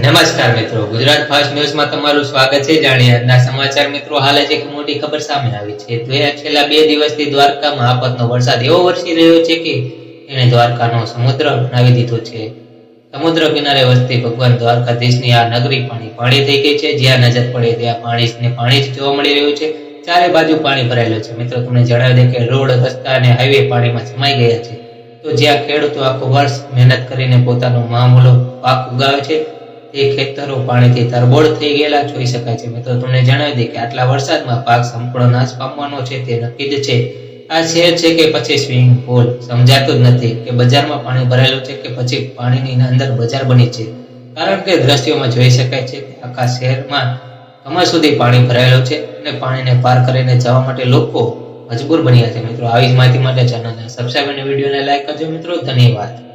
નમસ્કાર મિત્રો. ગુજરાત ફાસ્ટ ન્યૂઝમાં તમારું સ્વાગત છે. જાણીએ આજના સમાચાર મિત્રો. હાલ જ એક મોટી ખબર સામે આવી છે. તો એ છેલ્લા બે દિવસથી દ્વારકામાં આફતનો વરસાદ એવો વરસી રહ્યો છે કે એણે દ્વારકાનો સમુદ્ર અપનાવી દીધો છે. સમુદ્ર કિનારે વસતી ભગવાન દ્વારકાધીશની આ નગરી પાણી પાણી થઈ ગઈ છે. જ્યાં નજર પડે ત્યાં પાણી પાણી જ જોવા મળી રહ્યું છે. ચારે બાજુ પાણી ભરાયેલું છે. મિત્રો, તમને જણાવી દે કે રોડ, રસ્તા અને હાઈવે પાણીમાં સમાઈ ગયા છે. તો જ્યાં ખેડૂતો આખું વર્ષ મહેનત કરીને પોતાનો મામૂલો પાક ઉગાવે છે તે ખેતરો પાણીથી તરબોળ થઈ ગયેલા જોઈ શકાય છે. મિત્રો, તમને જણાવી દઈએ કે આટલા વરસાદમાં પાક સંપૂર્ણ નાશ પામવાનો છે, તે નક્કી જ છે. આ શહેર છે કે પછી સ્વિમિંગ પુલ? સમજાતું જ નથી કે બજારમાં પાણી ભરાયેલું છે કે પછી પાણીની અંદર બજાર બની છે. કારણ કે દ્રશ્યોમાં જોઈ શકાય છે કે આખા શહેરમાં કમર સુધી પાણી ભરાયેલું છે અને પાણીને પાર કરીને જવા માટે લોકો મજબૂર બન્યા છે. મિત્રો, આવી જ માહિતી માટે ચેનલને સબસ્ક્રાઈબ અને વિડીયોને લાઈક કરજો. મિત્રો, ધન્યવાદ.